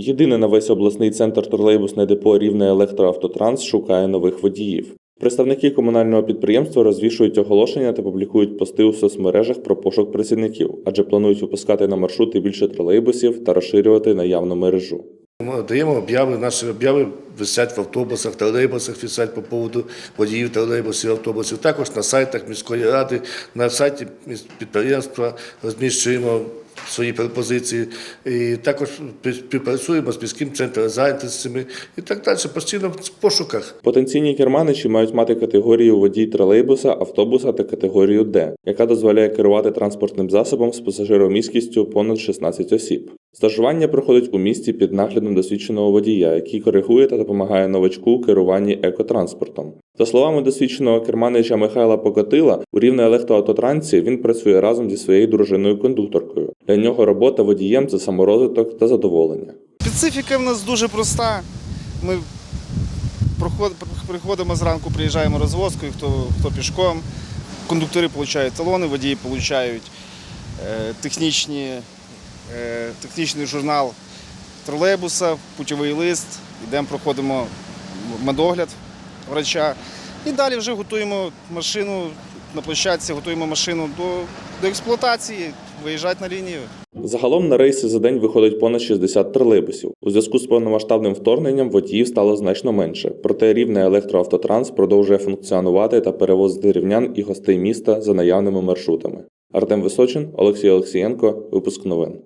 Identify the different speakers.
Speaker 1: Єдине на весь обласний центр тролейбусне депо Рівне електроавтотранс шукає нових водіїв. Представники комунального підприємства розвішують оголошення та публікують пости у соцмережах про пошук працівників, адже планують випускати на маршрути більше тролейбусів та розширювати наявну мережу.
Speaker 2: Ми даємо обяви, наші обяви висять в автобусах, тролейбусах, висять по поводу водіїв тролейбусів, автобусів. Також на сайтах міської ради, на сайті підприємства розміщуємо свої пропозиції. І також співпрацюємо з міським центром зайнятості і так далі, постійно в пошуках.
Speaker 1: Потенційні керманичі мають мати категорію водій тролейбуса, автобуса та категорію Д, яка дозволяє керувати транспортним засобом з пасажиромісткістю понад 16 осіб. Стажування проходить у місті під наглядом досвідченого водія, який коригує та допомагає новачку у керуванні екотранспортом. За словами досвідченого керманича Михайла Покотила, у рівне електроавтотрансі він працює разом зі своєю дружиною кондукторкою. Для нього робота водієм це саморозвиток та задоволення.
Speaker 3: Специфіка в нас дуже проста. Ми приходимо зранку, приїжджаємо розвозкою, хто, хто пішком. Кондуктори отримують талони, водії отримують е, технічні, технічний журнал тролейбуса, путєвий лист, йдемо, проходимо медогляд врача. І далі вже готуємо машину на площадці, готуємо машину до, до експлуатації, виїжджати на лінію.
Speaker 1: Загалом на рейси за день виходить понад 60 тролейбусів. У зв'язку з повномасштабним вторгненням водіїв стало значно менше. Проте рівне електроавтотранс продовжує функціонувати та перевозити рівнян і гостей міста за наявними маршрутами. Артем Височин, Олексій Олексієнко, випуск новин.